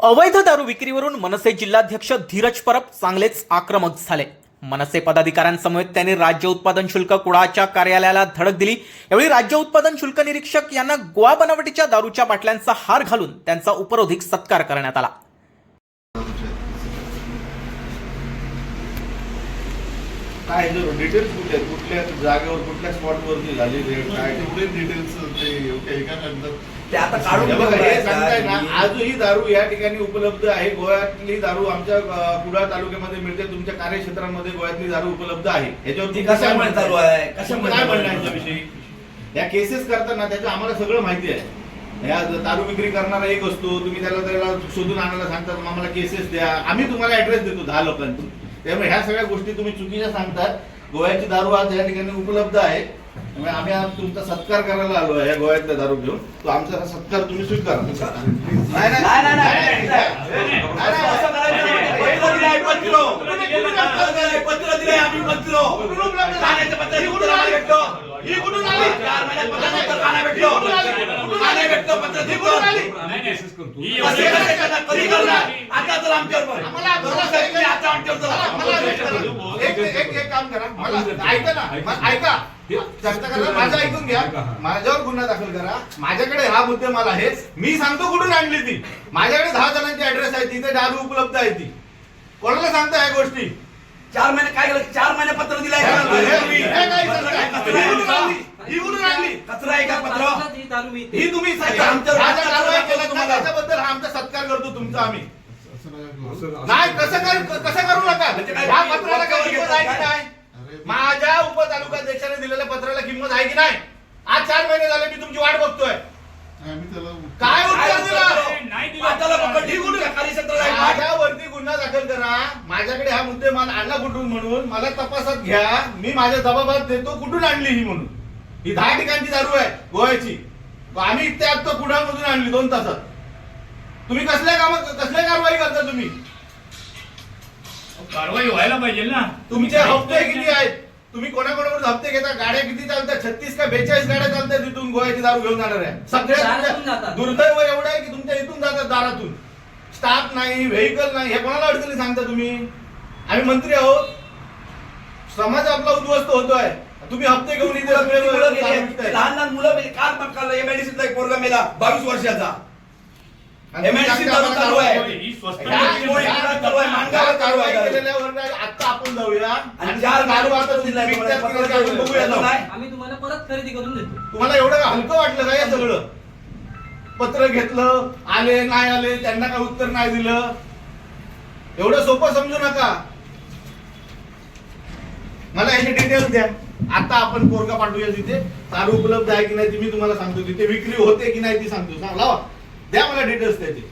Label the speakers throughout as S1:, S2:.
S1: अवैध दारू विक्रीवरून मनसे जिल्हाध्यक्ष धीरज परब चांगलेच आक्रमक झाले. मनसे पदाधिकाऱ्यांसमवेत त्यांनी राज्य उत्पादन शुल्क कुळाच्या कार्यालयाला धडक दिली. यावेळी राज्य उत्पादन शुल्क निरीक्षक यांना गोवा बनावटीच्या दारूच्या बाटल्यांचा हार घालून त्यांचा उपरोधिक सत्कार करण्यात आला.
S2: काय डिटेल्स कुठले आहेत? कुठल्या जागेवर कुठल्या स्पॉटवरती झाली रेड काय
S3: एवढे डिटेल्स ते एवढ्या एका कागदात
S4: ते आता काढून
S2: बघा,
S4: ठेवलंय
S2: हे सांगताय ना
S4: आता.
S2: आजही दारू या ठिकाणी उपलब्ध आहे. गोव्यातली दारू आमच्या अ, कुडाळ तालुक्यामध्ये मिळते. तुमच्या कार्यक्षेत्रामध्ये गोव्यातली दारू उपलब्ध आहे. याच्यावर
S4: ती
S2: तुम्ही काय
S4: कशामुळे
S2: म्हणताय?
S4: चालू आहे? कशामुळे
S2: काय
S4: आहे?
S2: म्हणणं याच्याविषयी? या केसेस करताना त्याचं आम्हाला सगळं माहिती आहे. या दारू विक्री करणारा एक असतो. तुम्ही त्याला त्याला शोधून आणायला सांगतात. मग आम्हाला केसेस द्या. आम्ही तुम्हाला ऍड्रेस देतो दहा लोकांतून त्यामुळे ह्या सगळ्या गोष्टी तुम्ही चुकीच्या सांगतात. गोव्याची दारू आज या ठिकाणी उपलब्ध आहे. त्यामुळे आम्ही आज तुमचा सत्कार करायला आलो आहे या गोव्यातल्या दारू घेऊन. तो आमचा सत्कार तुम्ही स्वीकार. नाही
S4: ठाण्याचं पत्र ही कुठून आली भेटतो? ही कुठून आली? चार महिन्यात पत्र नंतर का नाही भेटलो? का नाही भेटलो पत्र? ही कुठून आली? कसे करायचं? कधी करणार? आता तर आमच्यावर
S2: आम्हाला
S4: बरोबर साहेब, तुम्ही आता आमच्यावर चला.
S2: मला एक एक एक काम करा मला ऐका ना म- ऐका चर्चा करा माझं ऐकून घ्या माझ्यावर गुन्हा दाखल करा माझ्याकडे हा मुद्देमाल आहे मी सांगतो कुठून आणली ती माझ्याकडे दहा जणांची ऍड्रेस आहे तिथे दारू उपलब्ध आहे ती कोणाला सांगता या गोष्टी
S4: चार महिने काय केलं? चार महिने पत्र दिलाय कचरा
S2: आमचा सत्कार करतो तुमचा आम्ही. कसं करू. नका? पत्राला नाही? माझ्या उपतालुका अध्यक्षाने दिलेल्या पत्राला किंमत आहे की नाही? आज चार महिने झाले मी तुमची वाट बघतोय.
S3: आम्ही त्याला उत्तर-
S2: काय उत्तर दिलं?
S5: नाही दिलं.
S4: पकड, ही आहे?
S2: माझ्यावरती गुन्हा दाखल करा. माझ्याकडे हा मुद्देमाल आणला कुठून म्हणून? मला तपासात घ्या. मी माझ्या जबाबात देतो. कुठून आणली ही म्हणून? ही दहा ठिकाणची दारू आहे गोव्याची. आम्ही इथे आता कुडाळमधून आणली दोन तासात. तुम्ही कसल्या काम कसल्या कारवाई करता तुम्ही?
S5: कारवाई व्हायला पाहिजे ना.
S2: तुमचे हप्ते किती आहेत? तुम्ही कोणाकोणाकडून हप्ते घेता? गाड्या किती चालतात? छत्तीस का बेचाळीस गाड्या चालतात तिथून? गोव्याची दारू घेऊन जाणार आहे. सगळ्या. दुर्दैव एवढं आहे की तुमच्या इथून जातात दारातून. स्टाफ नाही व्हेकल नाही. हे कोणाला अडचणी सांगता तुम्ही? आम्ही मंत्री आहोत. समाज आपला उद्ध्वस्त होतोय. तुम्ही हप्ते घेऊन इथे.
S4: लहान लहान मुलं मेली काल मक्काला एमआयडीसीतला एक पोरगा मेला. बावीस वर्षाचा.
S2: आम्हाला
S4: चालू आहे.
S2: कारवाई.
S5: ही स्वस्त
S2: या-
S4: कारवाई
S2: या-
S4: कारवाई चालू आहे, मानगावर
S2: या
S4: कारवाई
S2: कारवाई
S4: चालू आहे.
S2: केलेल्यावर आता आपण जाऊया
S4: आणि चार
S2: दारू आता
S4: तुम्हाला.
S2: नाही आपण बघूया जाऊ.
S4: नाही.
S6: आम्ही तुम्हाला परत खरेदी करून देतो.
S2: तुम्हाला एवढं हलकं वाटलं का हे सगळं? पत्र घेतलं आले नाही आले त्यांना काय उत्तर नाही दिलं? एवढं सोपं समजू नका. मला याचे डिटेल्स द्या. आता आपण पोरगा पाठवूया तिथे. दारू उपलब्ध आहे की नाही ती मी तुम्हाला सांगतो. तिथे विक्री होते की नाही ती सांगतो. सांग लावा. द्या मला डिटेल्स त्याचे.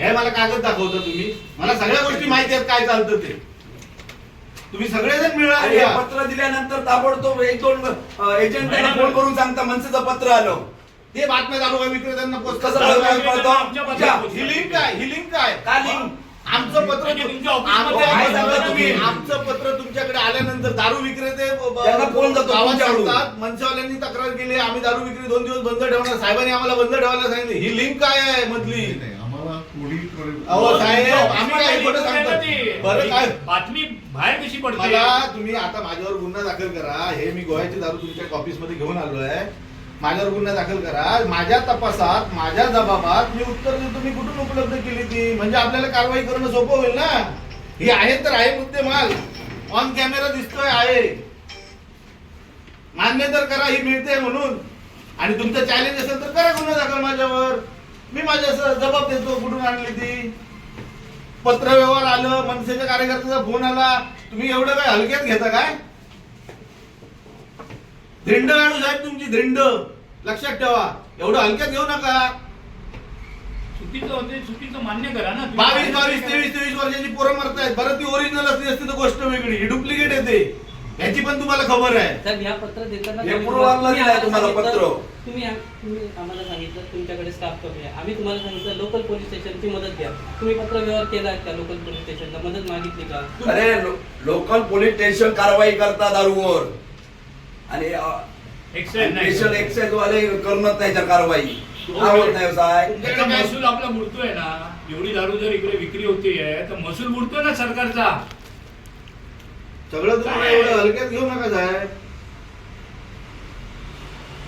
S2: हे मला कागद दाखवता तुम्ही. मला सगळ्या गोष्टी माहिती आहेत काय चालतं ते. तुम्ही सगळेजण मिळाले
S4: हे
S2: या.
S4: पत्र दिल्यानंतर ताबडतोब एक दोन एजंट त्यांना फोन करून सांगता मनसेचं पत्र आलं
S2: ते बातम्या दारू विक्रेत्यांना पोस्ट
S4: कसं
S2: कसं
S4: कळतं?
S5: आमच्या
S2: ही लिंक काय ही लिंक काय
S4: काय link?
S2: आमचं पत्र
S5: म्हणजे तुमच्या ऑफिसमध्ये
S2: आमचं-
S4: तुम्ही?
S2: आमचं पत्र तुमच्याकडे आल्यानंतर दारू विक्रेते ब- ब-
S4: त्यांना फोन जातो
S2: गावात
S4: तुमच्याकडून.
S2: सांगतात मनसेवाल्यांनी तक्रार केली आम्ही दारू विक्री दोन दिवस बंद ठेवणार साहेबांनी आम्हाला बंद ठेवायला सांगितली ही लिंक काय आहे मधली
S3: नाही, नाही, आम्हाला कोणी कळेल.
S2: अहो साहेब
S5: तुमच्या
S2: आम्ही काय
S5: ऑफिसमध्ये
S2: खोटं
S5: लिहिलं
S2: सांगतो
S5: ते.
S2: बरं काय
S5: बातमी बाहेर कशी पडते?
S2: मला तुम्ही आता माझ्यावर गुन्हा दाखल करा. हे मी गोव्याची दारू तुमच्या ऑफिसमध्ये घेऊन आलो आहे माझ्यावर गुन्हा दाखल करा. माझ्या तपासात माझ्या जबाबात मी उत्तर देतो मी कुठून उपलब्ध केली ती? म्हणजे आपल्याला कारवाई करणं सोपं होईल ना? ही आहे तर आहे मुद्दे माल ऑन कॅमेरा दिसतोय आहे. मान्य तर करा ही मिळते म्हणून. आणि तुमचं चॅलेंज असेल तर करा गुन्हा दाखल माझ्यावर. मी माझ्या जबाब देतो कुठून आणली ती? पत्र व्यवहार आलं मनसेच्या कार्यकर्त्याचा फोन आला. तुम्ही एवढं काय हलक्यात घेता काय? धिंड काढू साहेब तुमची धिंड लक्षात ठेवा. एवढं हलक्यात घेऊ नका.
S5: चुकीचं होते चुकीचं मान्य करा ना.
S2: बावीस बावीस तेवीस तेवीस वर्षाची पोरं मरतायत. बरं ती ओरिजिनल असली असती तर गोष्ट वेगळी. ही डुप्लिकेट येते. याची पण तुम्हाला खबर आहे.
S6: साहेब ह्या पत्र देताना
S4: हे
S6: तुम्ही-
S4: पूर्वांना
S6: तुम्ही
S4: दिलंय
S6: आम्हाला
S4: तुम्हाला
S6: सांगितलं-
S4: पत्र.
S6: तुम्ही आम- तुम्ही आम्हाला सांगितलं तुमच्याकडे स्टाफ कमी आहे. आम्ही तुम्हाला सांगितलं लोकल पोलीस स्टेशनची मदत घ्या. तुम्ही पत्र व्यवहार केला का लोकल पोलीस स्टेशनला मदत मागितली का?
S4: अरे लोकल पोलीस स्टेशन कारवाई करतात दारूवर. आणि
S5: एक्साईज नाही.
S4: स्पेशल एक्साइज वाले करणार नाही त्या कारवाई. हा होत नाही व्यवसाय
S5: त्याचा महसूल आपला बुडतोय ना. एवढी दारू जर इकडे विक्री होतीये तर महसूल बुडतोय ना सरकारचा.
S2: सगळं तुम्हाला एवढं हलक्यात घेऊ नका साहेब.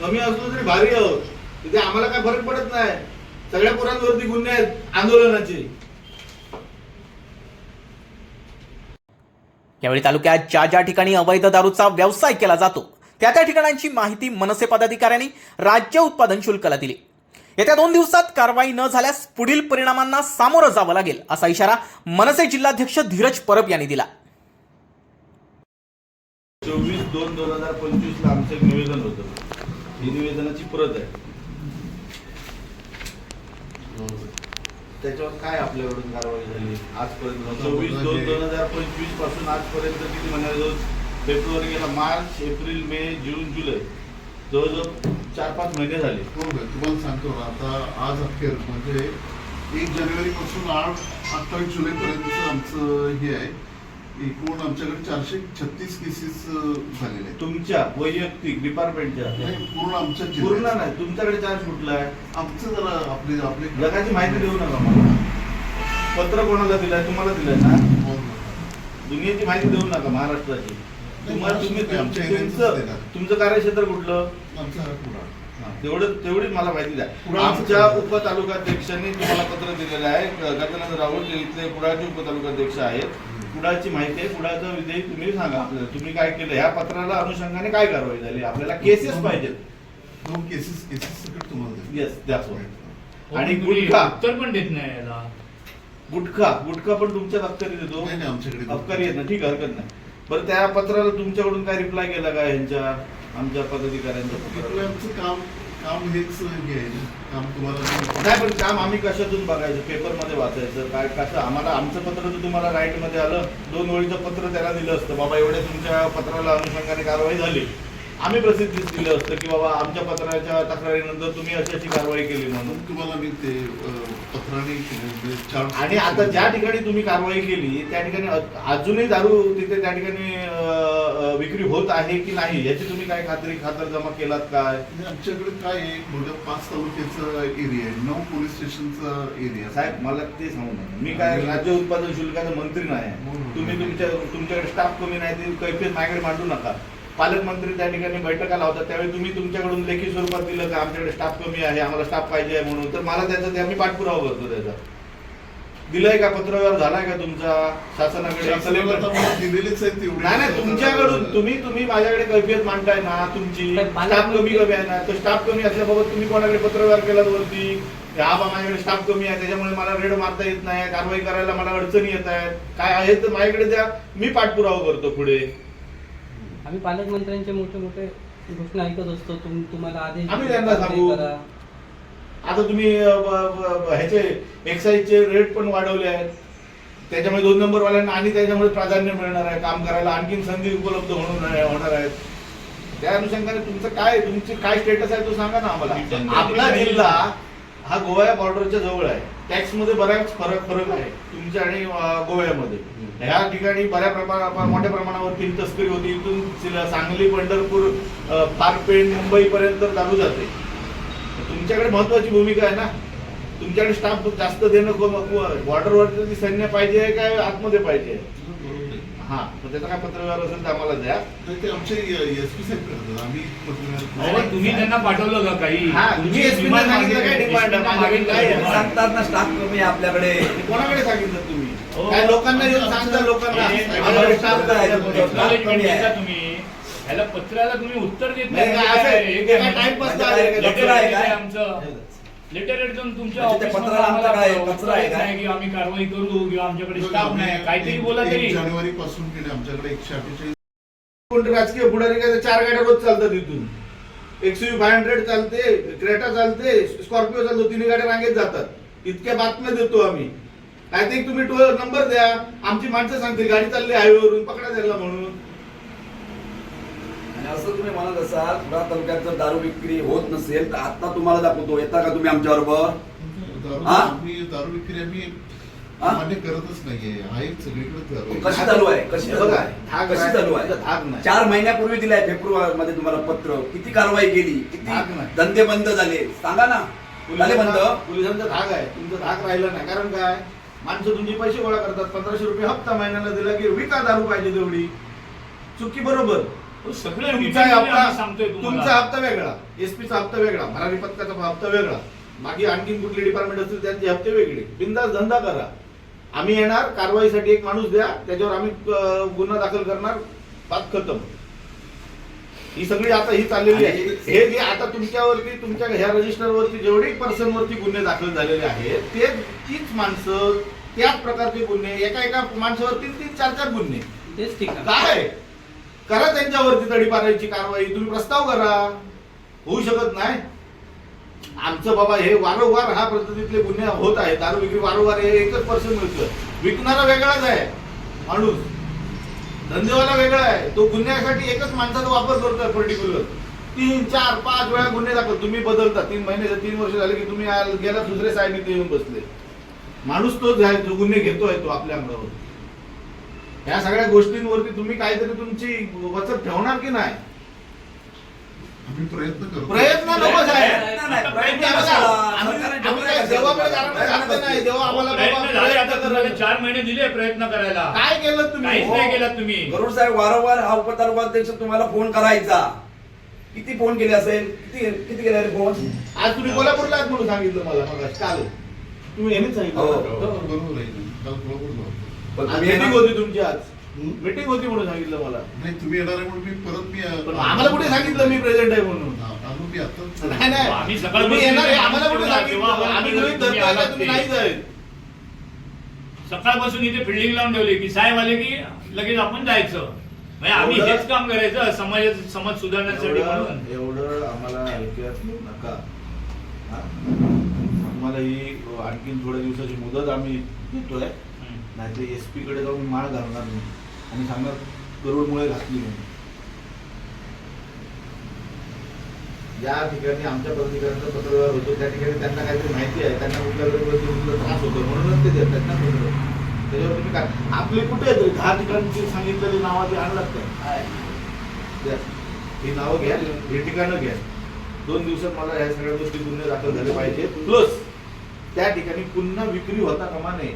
S2: कमी असलो तरी भारी आहोत तिथे आम्हाला काय फरक पडत नाही. सगळ्या पोरांवरती गुन्हे आहेत आंदोलनाचे.
S1: यावेळी तालुक्यात ज्या ज्या ठिकाणी अवैध दारूचा व्यवसाय केला जातो त्या त्या ठिकाणांची माहिती मनसे पदाधिकाऱ्यांनी राज्य उत्पादन शुल्काला दिली. येत्या दोन दिवसात कारवाई न झाल्यास पुढील परिणामांना सामोरं जावं लागेल असा इशारा मनसे जिल्हाध्यक्ष धीरज परब यांनी दिला.
S2: चोवीस दोन दोन हजार पंचवीस ला आमचं एक निवेदन होतं. ही निवेदनाची प्रत आहे. त्याच्यावर काय आपल्याकडून कारवाई झाली? आजपर्यंत चोवीस दोन दोन हजार पंचवीसपासून आजपर्यंत किती महिन्यात फेब्रुवारी गेला मार्च एप्रिल मे जून जुलै. जवळजवळ चार पाच महिने झाले.
S3: हो का? तुम्हाला सांगतो ना आता आज अखेर म्हणजे एक जानेवारी पासून आठ अठ्ठावीस जुलै पर्यंत आमचं हे आहे. एकूण आमच्याकडे चारशे छत्तीस केसेस झालेले आहेत.
S2: तुमच्या वैयक्तिक डिपार्टमेंटच्या
S3: नाही, पूर्ण आमच्या
S2: पूर्ण
S3: जिल्ह्यात.
S2: नाही तुमच्याकडे चार्ज कुठला आहे?
S3: आमचं जरा आपले आपले
S2: जगाची माहिती देऊ नका मला. पत्र कोणाला दिलंय तुम्हाला दिलंय ना?
S3: हो,
S2: दुनियेची माहिती देऊ नका महाराष्ट्राची. तुम्हाला तुम्ही
S3: नाही, आमच्या एरियातच
S2: तुमचं
S3: देणार.
S2: तुमचं कार्यक्षेत्र कुठलं?
S3: आमचा हा.
S2: हा, तेवढं तेवढीच मला माहिती द्या. आमच्या उपतालुकाध्यक्षांनी तुम्हाला पत्र दिलेलं आहे. गजानंद राऊत हे इथले कुडाळचे उपतालुकाध्यक्ष आहेत. कुडाळची माहिती आहे कुडाळचं विषयी तुम्ही सांगा आपल्याला. तुम्ही काय केलं? ह्या पत्राला अनुषंगाने काय कारवाई झाली? आपल्याला केसेस पाहिजेत.
S3: दोन केसेस केसेस तुम्हाला देतो.
S2: येस द्याच आणि गुटखा.
S5: उत्तर पण देत नाही याला.
S2: गुटखा. गुटखा पण तुमच्याच अबकारी देतो
S3: नाही, नाही, आमच्याकडे.
S2: अबकारी येत ना ठीक आहे, हरकत नाही. बरं त्या पत्राला तुमच्याकडून काय रिप्लाय केला का ह्यांच्या आमच्या पदाधिकाऱ्यांच्या?
S3: आमचं काम काम हेच हे आहे. ना. काम तुम्हाला
S2: नाही पण काम आम्ही कशातून बघायचं? पेपरमध्ये वाचायचं. काय कसं? आम्हाला आमचं पत्र जर तुम्हाला राईटमध्ये आलं. दोन ओळीचं पत्र त्याला दिलं असतं. बाबा एवढ्या तुमच्या पत्राला अनुषंगाने कारवाई झाली. आम्ही प्रसिद्धीस दिलं असतं की बाबा आमच्या पत्राच्या तक्रारीनंतर तुम्ही अशी अशी कारवाई केली म्हणून.
S3: तुम्हाला मी ते पत्राने
S2: आणि आता ज्या ठिकाणी तुम्ही कारवाई केली त्या ठिकाणी अजूनही दारू तिथे त्या ठिकाणी विक्री होत आहे की नाही याची तुम्ही काय खात्री खातर जमा केलात काय?
S3: आमच्याकडे काय आहे मोठ्या पाच तालुक्याचा एरिया आहे नऊ पोलीस स्टेशनचा एरिया
S2: साहेब मला ते सांगू नका. मी काय राज्य उत्पादन शुल्काचा मंत्री नाही तुम्ही तुमच्या तुमच्याकडे स्टाफ कमी नाही ते कैफियत माझ्याकडे मांडू नका. पालकमंत्री त्या ठिकाणी बैठका लावतात त्यावेळी तुम्ही तुमच्याकडून लेखी स्वरूपात दिलं का आमच्याकडे स्टाफ कमी आहे आम्हाला स्टाफ पाहिजे आहे म्हणून. तर मला त्याचा ते आम्ही पाठपुरावा करतो त्याचा. दिलंय का पत्रव्यवहार झालाय का तुमचा शासनाकडे?
S3: दिलेलेच.
S2: नाही नाही तुमच्याकडून तुम्ही तुम्ही माझ्याकडे कैफियत मांडताय ना तुमची. स्टाफ कमी कमी आहे ना. तर स्टाफ कमी असल्याबाबत तुम्ही कोणाकडे पत्रव्यवहार केला वरती? की हा बा माझ्याकडे स्टाफ कमी आहे. त्याच्यामुळे मला रेड मारता येत नाही. कारवाई करायला मला अडचणी येत आहेत. काय आहे तर माझ्याकडे द्या मी पाठपुरावा करतो पुढे.
S6: आम्ही पालकमंत्र्यांचे मोठे मोठे घोषणा ऐकत असतो. तुम तुम्हाला आदेश
S2: आम्ही त्यांना सांगू. आता तुम्ही अ, ब- ब- ब- ह्याचे एक्साईजचे रेट पण वाढवले आहेत. त्याच्यामुळे दोन नंबर वाल्यांना आणि त्याच्यामुळे प्राधान्य मिळणार आहे. काम करायला आणखीन संधी उपलब्ध होणार आहे- होणार आहेत. त्या अनुषंगाने तुमचं काय तुमची काय स्टेटस आहे तो सांगा ना आम्हाला. आपला जिल्हा हा गोवा बॉर्डरच्या जवळ आहे. टॅक्समध्ये बऱ्याच फरक फरक आहे. तुमच्या आणि गोव्यामध्ये. ह्या ठिकाणी बऱ्या प्रमाणात मोठ्या प्रमाणावर तीन तस्करी होती. इथून सांगली पंढरपूर पारपेण मुंबई पर्यंत दारू जाते. तुमच्याकडे महत्वाची भूमिका आहे ना? तुमच्याकडे स्टाफ जास्त देणं बॉर्डरवरती सैन्य पाहिजे काय आतमध्ये पाहिजे हा तर त्याचा काय पत्रव्यवहार असेल तर आम्हाला द्या
S3: तर ते आमचे एस पी साहेब करतात आम्ही पत्रकार-
S5: तुम्ही त्यांना पाठवलं का काही
S2: हा, तुम्ही SP ने सांगितलं काय demand आहे? माझ्याकडे काय आहे?
S4: सांगतात ना स्टाफ कमी आहे आपल्याकडे
S2: कोणाकडे सांगितलं तुम्ही
S5: हो.
S2: काय लोकांना येऊन सांगता लोकांना
S5: हे-
S2: आम्हाला staff
S4: काय
S2: द्या.
S4: तुमचं?
S5: Acknowledgement देता तुम्ही ह्याला पत्राला तुम्ही उत्तर देत
S2: नाही, काय असं आहे?
S5: हे
S2: ते
S5: काय
S2: काय टाइमपास
S4: म्हणजे?
S5: लेटर
S4: आहे काय?
S5: आमचं लेटर येऊन तुमच्या
S4: म्हणजे त्या
S5: ऑफिसमध्ये
S4: पत्राला
S5: आम्हाला
S4: आमचं काय?
S5: उत्तर
S4: पत्र आहे
S5: येत
S4: काय?
S5: नाही की आम्ही कारवाई करू किंवा आमच्याकडे स्टाफ नाही. काहीतरी बोला तरी
S3: जानेवारी पासून केले आमच्याकडे एकशे अठ्ठेचाळीस
S2: कोणते राजकीय पुढारी काय? ते चार गाड्या रोज चालतात इथून. एक्सयू फाय हंड्रेड चालते क्रेटा चालते स्कॉर्पिओ चालतो तिन्ही गाड्या रांगेत जातात. इतक्या बातम्या देतो आम्ही. काय ते तुम्ही टो नंबर द्या. आमची माणसं सांगतील गाडी चालली हायवेवरून पकडा त्याला म्हणून.
S4: असं तुम्ही म्हणत असाल कुडा तालुक्यात जर दारू विक्री होत नसेल तर आता तुम्हाला दाखवतो. येता का तुम्ही आमच्या बरोबर?
S3: दारू
S4: हा?
S3: आम्ही दारू विक्री आम्ही
S4: हा?
S3: मान्य करतच नाहीये. सगळीकडे दारू आहे.
S4: कशी चालू आहे? कशी
S2: हे
S4: चालू आहे?
S2: धाक
S4: कशी
S2: नाही,
S4: चालू आहे?
S2: धाक नाही.
S4: चार महिन्यापूर्वी दिलाय फेब्रुवारी मध्ये तुम्हाला पत्र. किती कारवाई केली? किती
S2: धाक नाही.
S4: धंदे बंद झाले? सांगा ना. झाले बंद?
S2: पोलिसांचा पोलिसांचा धाक आहे. तुमचा धाक राहिला नाही. कारण काय? माणसं तुमचे पैसे गोळा करतात. पंधराशे रुपये हप्ता महिन्याला दिला की विका दारू पाहिजे तेवढी. चुकी बरोबर.
S5: सगळे
S2: तुमचा हप्ता
S5: आम्ही सांगतोय
S2: तुमचा
S5: तुम्हाला
S2: हप्ता वेगळा. एसपीचा हप्ता वेगळा. भरारी पथकाचा हप्ता वेगळा. बाकी आणखीन कुठले डिपार्टमेंट असतील त्यांचे हप्ते वेगळे. बिंदास धंदा करा. आम्ही येणार कारवाईसाठी एक माणूस द्या त्याच्यावर आम्ही अं, गुन्हा दाखल करणार बात खतम. ही सगळी आता ही चाललेली आहे. हे जे आता तुमच्यावरती तुमच्या ह्या रजिस्टरवरती जेवढे पर्सन वरती गुन्हे दाखल झालेले आहेत ते तीच माणसं त्याच प्रकारचे गुन्हे एका एका माणसावर तीन तीन चार चार गुन्हे.
S6: तेच ठीक आहे.
S2: काय? करा त्यांच्यावरती तडीपारायची कारवाई. तुम्ही प्रस्ताव करा. होऊ शकत नाही. आमचं बाबा हे वारंवार हा पद्धतीतले गुन्हे होत आहेत. दारू विक्री वारंवार हे एकच पर्सन मिळतं. विकणारा वेगळाच आहे. माणूस. धंदेवाला वेगळा आहे. तो गुन्ह्यासाठी एकच माणसाचा वापर करतोय पर्टिक्युलर. तीन चार पाच वेळा गुन्हे दाखल तुम्ही बदलता. तीन महिने तीन वर्ष झाले की तुम्ही गेला दुसऱ्या साईडने येऊन बसले. माणूस तोच आहे जो गुन्हे घेतोय तो आपल्या अंगावर. या सगळ्या गोष्टींवरती तुम्ही काहीतरी तुमची वचक ठेवणार की नाही?
S3: आम्ही प्रयत्न करतो
S2: प्रयत्न नको साहेब. काय
S4: काय
S2: करा.
S5: चार महिने दिले प्रयत्न करायला.
S2: काय केलं तुम्ही?
S5: काहीच नाही केलं तुम्ही.
S4: गरुड साहेब वारंवार हा उपतालुकाध्यक्ष तुम्हाला फोन करायचा. किती फोन केले असेल? किती किती केले रे फोन?
S2: आज तुम्ही कोल्हापूरला म्हणून सांगितलं मला मग काल तुम्ही यांनीच सांगितलं.
S4: हो.
S3: बरोबर आहे. काल कोल्हापूरला होतो.
S4: पण
S2: आज
S4: तुम्ही
S2: मीटिंग होती तुमची आज? मीटिंग होती म्हणून सांगितलं मला.
S3: नाही तुम्ही येणार आहे म्हणून मी परत मी
S2: पण आम्हाला कुठे सांगितलं मी प्रेझेंट आहे म्हणून?
S3: आ- आलो मी आता
S2: नाही नाही.
S5: आम्ही सकाळपासून
S2: तुम्ही येणार आहे आम्हाला कुठे
S5: तेव्हा
S2: सांगितलं?
S5: आम्हाला
S2: आम्ही गृहीत
S5: तुम्ही
S2: धरतोय का
S5: आलात
S2: तुम्ही
S5: ते.
S2: नाहीच आहेत
S5: सकाळपासून इथे फिल्डिंग लावून ठेवली की साहेब आले की लगेच आपण जायचं. म्हणजे आम्ही
S2: एवढं-
S5: हेच काम करायचं समाज समाज सुधारण्यासाठी म्हणून.
S2: एवढं आम्हाला ऐकत नका. हा? आम्हाला ही आणखीन थोड्या दिवसाची मुदत आम्ही देतोय.
S5: हम्म.
S2: नाही तर एस पी कडे जाऊन माळ घालणार नाही. आणि सांगणार करोडमुळे घातली म्हणून ज्या ठिकाणी आमच्या पदाधिकाऱ्यांचा पत्रव्यवहार होतो. त्या ठिकाणी त्यांना काहीतरी माहिती आहे. त्यांना कुठल्या त्रास होतो. म्हणूनच ते देतात ना पत्र त्याच्यावर तुम्ही काय आपले कुठे आहेत? दहा ठिकाणची सांगितलेली नावं ते आणलात काय. ही नावं घ्या. हे ठिकाणं घ्या. दोन दिवसात मला ह्या सगळ्या गोष्टी गुन्हे दाखल झाले पाहिजे प्लस त्या ठिकाणी पुन्हा विक्री होता कामा नये.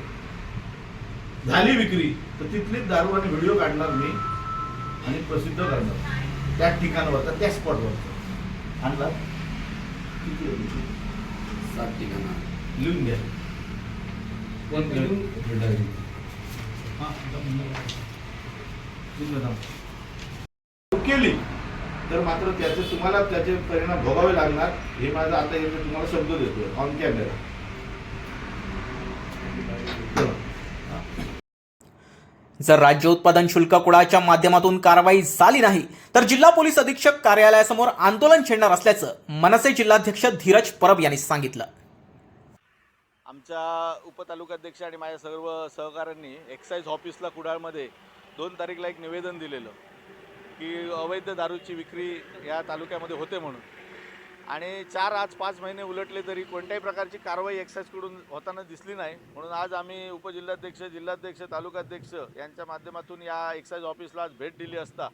S2: झाली विक्री तर तिथलीच दारू आणि व्हिडिओ काढणार मी आणि प्रसिद्ध करणार. त्या ठिकाणावर त्या स्पॉटवर आणला. किती?
S4: सात ठिकाणा.
S2: लिहून घ्या.
S6: कोण लिहून-
S2: हा. केली तर मात्र त्याचे तुम्हाला त्याचे परिणाम भोगावे लागणार. हे माझा आता तुम्हाला शब्द देतोय. ऑन कॅमेरा
S1: जर राज्य उत्पादन शुल्क कुळाच्या माध्यमातून कारवाई झाली नाही तर जिल्हा पोलीस अधीक्षक कार्यालयासमोर आंदोलन छेडणार असल्याचं मनसे जिल्हाध्यक्ष धीरज परब यांनी सांगितलं.
S7: आमच्या उपतालुकाध्यक्ष आणि माझ्या सर्व सहकाऱ्यांनी एक्साईज ऑफिसला कुडाळमध्ये दोन तारीखला एक निवेदन दिलेलं की अवैध दारूची विक्री या तालुक्यामध्ये होते म्हणून. आणि चार आज पाच महिने उलटले तरी कोणत्याही प्रकारची कारवाई एक्साईजकडून होताना दिसली नाही. म्हणून आज आम्ही उपजिल्हाध्यक्ष जिल्हाध्यक्ष तालुकाध्यक्ष यांच्या माध्यमातून या एक्साईज ऑफिसला आज भेट दिली असता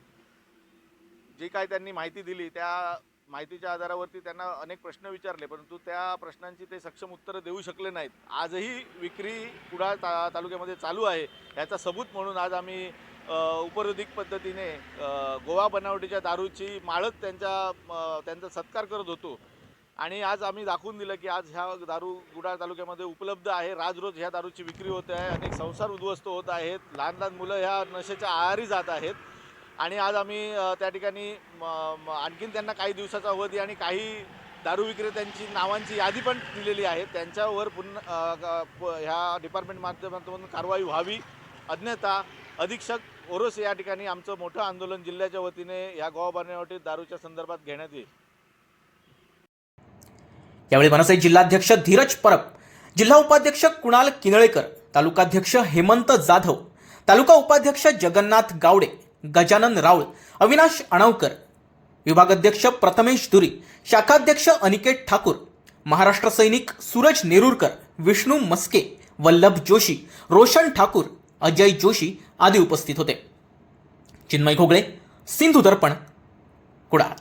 S7: जी काय त्यांनी माहिती दिली त्या माहितीच्या आधारावरती त्यांना अनेक प्रश्न विचारले परंतु त्या प्रश्नांची ते सक्षम उत्तरं देऊ शकले नाहीत. आजही विक्री कुडाळ ता तालुक्यामध्ये चालू आहे याचा सबूत म्हणून आज आम्ही उपरोधिक पद्धतीने गोवा बनावटीच्या दारूची माळत त्यांच्या त्यांचा सत्कार करत होतो. आणि आज आम्ही दाखवून दिलं की आज ह्या दारू गुडाळ तालुक्यामध्ये उपलब्ध आहे. राज रोज ह्या दारूची विक्री होते आहे. अनेक संसार उद्ध्वस्त होत आहेत. लहान लहान मुलं ह्या नशेच्या आहारी जात आहेत. आणि आज आम्ही त्या ठिकाणी आणखीन त्यांना काही दिवसाचा अवधी आणि काही दारू विक्रेत्यांची नावांची यादी पण दिलेली आहे. त्यांच्यावर पुन्हा ह्या डिपार्टमेंट माध्यमातून कारवाई व्हावी. अन्यथा अधीक्षक ओरोस या ठिकाणी आमचं मोठं आंदोलन जिल्ह्याच्या वतीने या गोवा बनावटी दारूच्या संदर्भात घेण्यात येईल.
S1: यावेळी मनसे जिल्हाध्यक्ष धीरज परब जिल्हा उपाध्यक्ष कुणाल किनळेकर तालुकाध्यक्ष हेमंत जाधव तालुका उपाध्यक्ष जगन्नाथ गावडे गजानन राऊळ अविनाश अणवकर विभागाध्यक्ष प्रथमेश धुरी शाखाध्यक्ष अनिकेत ठाकूर महाराष्ट्र सैनिक सूरज नेरुरकर विष्णू मस्के वल्लभ जोशी रोशन ठाकूर अजय जोशी आदी उपस्थित होते. चिन्मय घोगळे सिंधू दर्पण कुडाळ.